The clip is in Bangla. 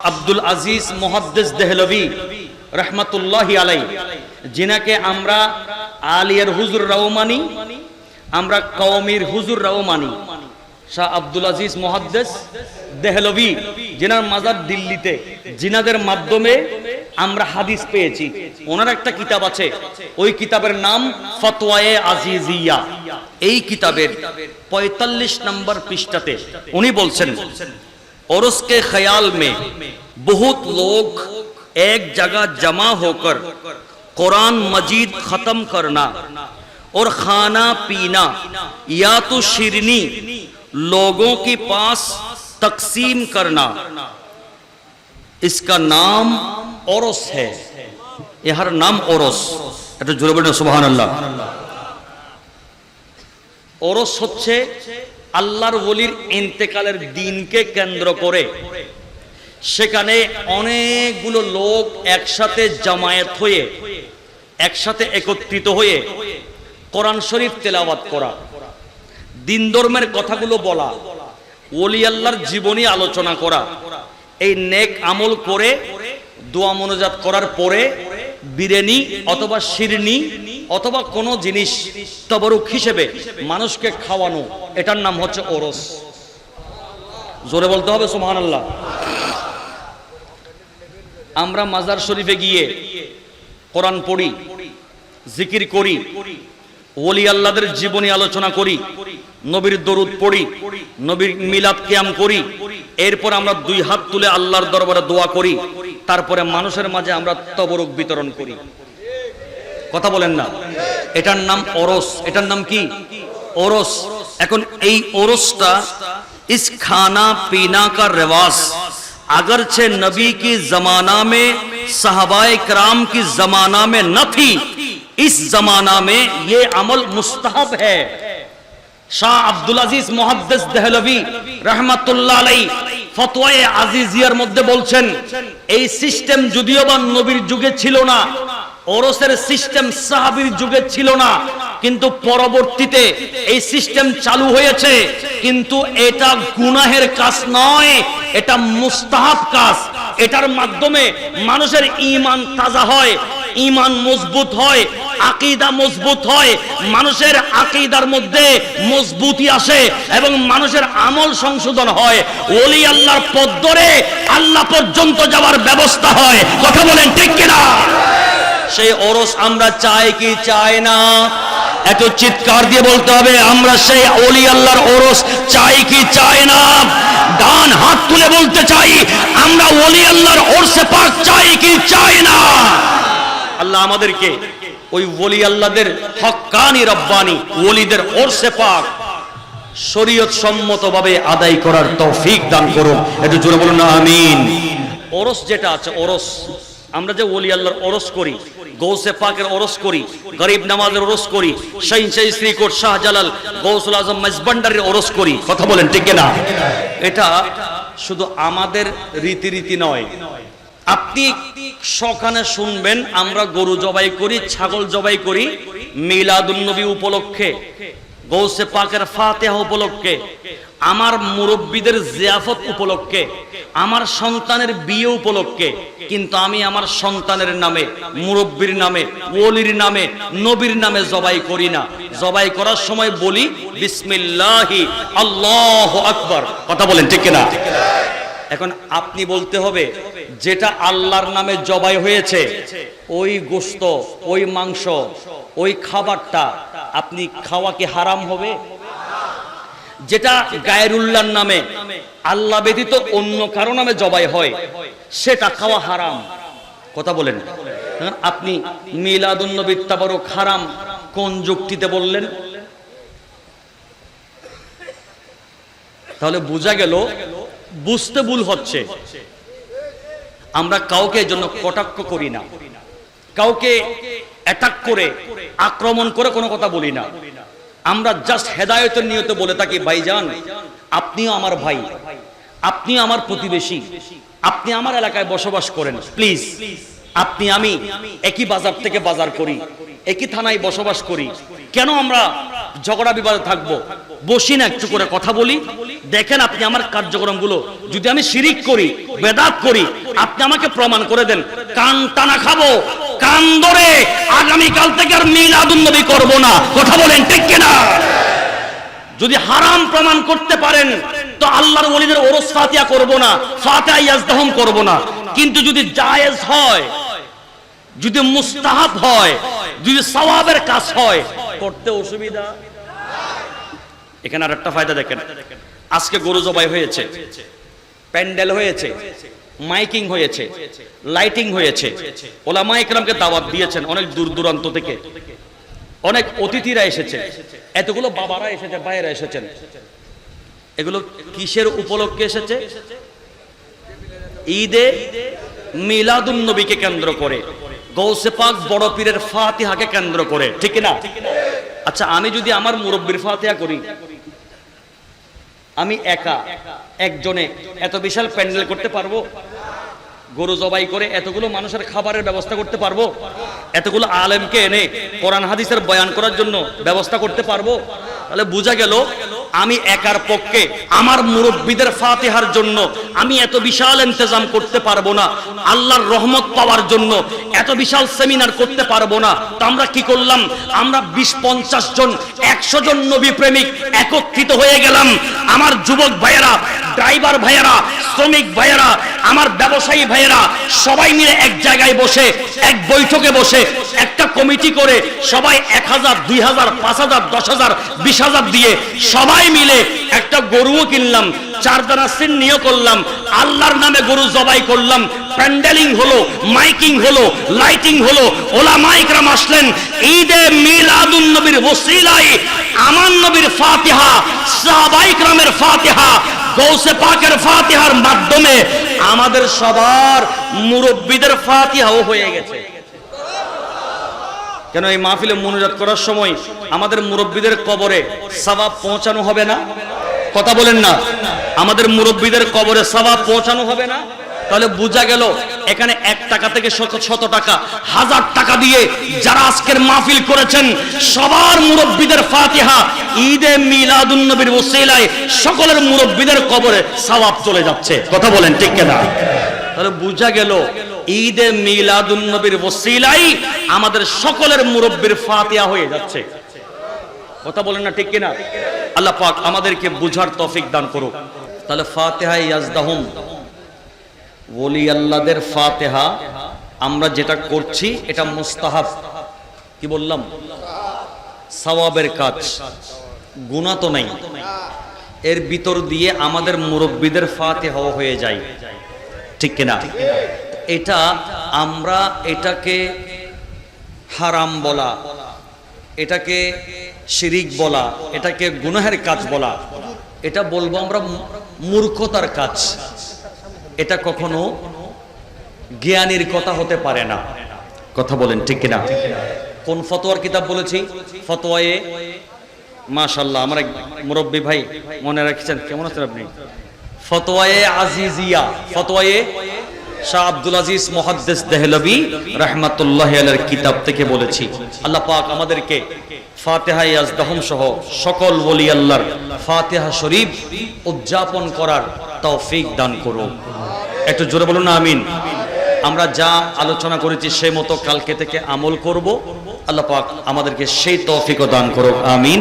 আব্দুল আজিজ মোহাদ্দেস দেহলভি রহমতুল্লাহ আলাই যিনাকে আমরা আলিয়ার হুজুর মানি, আমরা কওমির হুজুর রাও মানি। শাহ আব্দুল আজিজ মোহাদ্দেস দেহলভি, যিনার মাজার দিল্লিতে জিনাদের মাধ্যমে আমরা হাদিস পেয়েছি। ওনার একটা কিতাব আছে, ওই কিতাবের নাম ফতোয়ায়ে আজিজিয়া। এই কিতাবের পঁয়তাল্লিশ নম্বর পৃষ্ঠাতে উনি বলছেন और उसके ख्याल में बहुत लोग एक जगह जमा होकर कुरान मजीद खत्म करना और खाना पीना या तो शिरनी लोगों के पास तकसीम करना इसका नाम ओरस है यह नाम ओरस এটা জোরে বলেন সুবহানাল্লাহ ওরস হচ্ছে আল্লাহর ওলির ইন্তেকালের দিনকে কেন্দ্র করে। সেখানে অনেকগুলো লোক একসাথে জামায়াত হয়ে, একসাথে একত্রিত হয়ে কোরআন শরীফ তেলাওয়াত করা। দিন ধর্মের কথাগুলো বলা, ওলি আল্লাহর জীবনী আলোচনা করা, এই নেক আমল করে, দোয়া মনোজাত করার পরে, বিরিয়ানি অথবা শিরনি অথবা কোনো জিনিস তবরুক হিসেবে মানুষকে খাওয়ানো, এটার নাম হচ্ছে ওরস। জোরে বলতে হবে সুমান আল্লাহ আমরা মাজার শরীফে গিয়ে কোরআন পড়ি, জিকির করি, ওলি আল্লাহদের জীবনী আলোচনা করি, নবীর দরুদ পড়ি, নবীর মিলাদ কিয়াম করি, এরপর আমরা দুই হাত তুলে আল্লাহর দরবারে দোয়া করি, তারপরে মানুষের মাঝে আমরা তবরক বিতরণ করি। কথা বলেন না এটার নাম ওরস এটার নাম কি ওরস এখন এই ওরসটা इस खाना पीना का रिवाज अगरचे नबी की जमाना में सहाबाए कराम की जमाना में न थी इस जमाना में ये अमल मुस्तहब है শাহ আব্দুল আজিজ মুহাদ্দিস দেহলভি রাহমাতুল্লাহ আলাই ফতোয়ায়ে আজিজিয়ার মধ্যে বলছেন এই সিস্টেম যদিও বা নবীর যুগে ছিল না ওরসের সিস্টেম সাহাবীর যুগে ছিল না, কিন্তু পরবর্তীতে এই সিস্টেম চালু হয়েছে। কিন্তু এটা গুনাহের কাজ নয়, এটা মুস্তাহাব কাজ। এটার মাধ্যমে মানুষের ঈমান তাজা হয়, ঈমান মজবুত হয়, আকিদা মজবুত হয়, মানুষের আকিদার মধ্যে মজবুতি আসে এবং মানুষের আমল সংশোধন হয়। ওলি আল্লাহর পথ ধরে আল্লাহ পর্যন্ত যাওয়ার ব্যবস্থা হয়। কথা বলেন ঠিক কিনা? সেই ওরস আমরা চাই কি চাই না? এত চিৎকার দিয়ে বলতে হবে, আমরা সেই ওলি আল্লাহর ওরস চাই কি চাই না? ডান হাত তুলে বলতে চাই, আমরা অলি আল্লাহর ওরসে পাক চাই কি চাই না? আল্লাহ আমাদেরকে ওই ওলি আল্লাহদের হক্কানি রব্বানি, ওলিদের ওরসে পাক শরীয়ত সম্মতভাবে আদায় করার তৌফিক দান করুন। একটু জোরে বলুন, আমিন। ওরস যেটা আছে, ওরস। আমরা যে ওলি আল্লাহর ওরস করি গৌসে পাকের ওরস করি, গরিব নামাজের ওরস করি, শাহিন শাহী শ্রীকোট শাহজালাল গৌসুল আজম মেজবান্ডারের ওরস করি। কথা বলেন ঠিক না এটা শুধু আমাদের রীতিরীতি নয়। আপনি সকানে শুনবেন, আমরা গরু জবাই করি, ছাগল জবাই করি মিলাদুন্নবী উপলক্ষে গৌসে পাকের ফাতেহা উপলক্ষে, আমার মুরব্বীদের জিয়াফত উপলক্ষে আমার সন্তানের বিয়ে উপলক্ষে, কিন্তু আমি আমার সন্তানের নামে, মুরব্বীর নামে, ওলির নামে, নবীর নামে জবাই করি না। জবাই করার সময় বলি, বিসমিল্লাহি, আল্লাহ আকবর। কথা বলেন, ঠিক না এখন আপনি বলতে হবে, যেটা আল্লাহর নামে জবাই হয়েছে, ওই গোস্ত, ওই মাংস, ওই খাবারটা আপনি খাওয়া কি হারাম হবে? যেটা গায়রুল্লাহর নামে আল্লাহ ব্যতীত অন্য কারও নামে জবাই হয় সেটা খাওয়া হারাম। কথা বলেন। হ্যাঁ, আপনি মিলাদুন্নবী হারাম কোন যুক্তিতে বললেন? তাহলে বোঝা গেল বুঝতে ভুল হচ্ছে। আমরা কাউকে জন্য কটাক্ষ করি না। কাউকে অ্যাটাক করে আক্রমণ করে কোনো কথা বলি না। আমরা জাস্ট হেদায়তের নিয়তে বলে থাকি, ভাইজান, আপনিও আমার ভাই। আপনিও আমার প্রতিবেশী। আপনি আমার এলাকায় বসবাস করেন। প্লিজ আপনি আমি একই বাজার থেকে বাজার করি, একই থানায় বসবাস করি। কেন আমরা ঝগড়া বিবাদে থাকব? বসি না একটু করে কথা বলি। দেখেন আপনি আমার কার্যক্রমগুলো। যদি আমি শিরিক করি, বেদাত করি, আপনি আমাকে প্রমাণ করে দেন। কান টানা খাব। কান ধরে আগামীকাল থেকে আর মিলাদুন নবী করব না। কথা বলেন, ঠিক কিনা? যদি হারাম প্রমাণ করতে পারেন, তো আল্লাহর ওলিদের ওরস ফাতিয়া করব না ফাতিয়া ইয়াজদাহম করব না। কিন্তু যদি জায়েজ হয়, যদি মুস্তাহাব হয়, যদি সওয়াবের কাজ হয়, করতে অসুবিধা? এখানে আর একটা ফায়দা দেখেন। আজকে গরু জবাই হয়েছে, প্যান্ডেল হয়েছে মাইকিং হয়েছে, লাইটিং হয়েছে। ওলামা ইকরামকে দাওয়াত দিয়েছেন অনেক দূর দূরান্ত থেকে। অনেক অতিথিরা এসেছে। এতগুলো বাবারা এসেছে, ভাইয়েরা এসেছেন। এগুলো কিসের উপলক্ষে এসেছে? ঈদে মিলাদুন নবীকে কেন্দ্র করে গৌসে পাক বড় পীরের ফাতিহাকে কেন্দ্র করে, ঠিক না আচ্ছা আমি যদি আমার মুরব্বীর ফাতিহা করি আমি একা, একজনে এত বিশাল প্যান্ডেল করতে পারব? গরু জবাই করে এতগুলো মানুষের খাবারের ব্যবস্থা করতে পারব? এতগুলো আলেমকে এনে কোরআন, হাদিসের বয়ান করার জন্য ব্যবস্থা করতে পারব? তাহলে বোঝা গেল আমি একার পক্ষে আমার মুরব্বীদের ফাতিহার জন্য আমি এত বিশাল ইন্তজাম করতে পারব না। আল্লাহর রহমত পাওয়ার জন্য এত বিশাল সেমিনার করতে পারব না। তো আমরা কি করলাম? আমরা বিশ পঞ্চাশ জন, একশো জন নবী প্রেমিক একত্রিত হয়ে গেলাম। আমার যুবক ভাইয়েরা ড্রাইভার ভাইয়েরা, শ্রমিক ভাইয়েরা, আমার ব্যবসায়ী ভাইয়েরা, সবাই মিলে এক জায়গায় বসে, এক বৈঠকে বসে, একটা কমিটি করে সবাই এক হাজার, দুই হাজার, পাঁচ হাজার, দশ হাজার, বিশ হাজার দিয়ে সবাই মিলে একটা গরুও কিনলাম চারদানা নিয়ে করলাম, আল্লাহর নামে গরু জবাই করলাম প্যান্ডেলিং হলো, মাইকিং হলো, লাইটিং হলো ওলা মাইকরাম আসলেন, ঈদে মিলাদুন নবীর ওসিলাই আমার নবীর ফাতিহা সাহাবাইকরামের ফাতিহা গৌসে পাকের ফাতিহার মাধ্যমে আমাদের সবার মুরব্বীদের ফাতিহাও হয়ে গেছে। কেন এই মাহফিলে মনোজাত করার সময় আমাদের মুরব্বীদের কবরে সবাব পৌঁছানো হবে না? কথা বলেন না। আমাদের মুরব্বীদের কবরে সবাব পৌঁছানো হবে না? তাহলে বোঝা গেল এখানে এক টাকা থেকে শত টাকা, হাজার টাকা দিয়ে যারা আজকের মাহফিল করেছেন, সবার মুরব্বীদের ফাতিহা, ঈদে মিলাদুন নবীর ওসিলায় সকলের মুরব্বীদের কবরে সওয়াব চলে যাচ্ছে। কথা বলেন ঠিক কিনা? তাহলে বোঝা গেল ঈদে মিলাদুন নবীর ওসিলাই আমাদের সকলের মুরব্বীর ফাতিহা হয়ে যাচ্ছে। কথা বলেন না ঠিক কিনা? আল্লাহ পাক আমাদেরকে বুঝার তৌফিক দান করুক। তাহলে ফাতিহা ইয়াজদাহুম। ওলি আল্লাহদের ফাতিহা, আমরা যেটা করছি, এটা মুস্তাহাব। কি বললাম? সওয়াবের কাজ। গুনাহ তো নাই। এর ভিতর দিয়ে আমাদের মুরব্বীদের ফাতিহাও হয়ে যায়। ঠিক কিনা? এটা আমরা এটাকে হারাম বলা, এটাকে শিরিক বলা, এটাকে গুনাহের কাজ বলা। এটা বলব আমরা মূর্খতার কাজ। এটা কখনো জ্ঞানীর কথা হতে পারে না। কথা বলেন, ঠিক কিনা? কোন ফতোয়ার কিতাব বলেছি? ফতোয়ায়ে মাশাল্লাহ আমার এক মুরব্বী ভাই মনে রাখছেন। কেমন আছেন আপনি? ফতোয়ায়ে আজিজিয়া, ফতোয়ায়ে শাহ আব্দুল আজিজ মুহাদ্দিস দেহলভি রাহমাতুল্লাহি আলাইহির কিতাব থেকে বলেছি। আল্লাহ পাক আমাদেরকে ফাতিহা ইয়াজদাহুম সহ সকল ওলি আল্লাহর ফাতিহা শরীফ উদযাপন করার তৌফিক দান করুন একটু জোরে বলুন না, আমিন। আমরা যা আলোচনা করেছি সে মতো কালকে থেকে আমল করব। আল্লাহ পাক আমাদেরকে সেই তৌফিকও দান করুক, আমিন।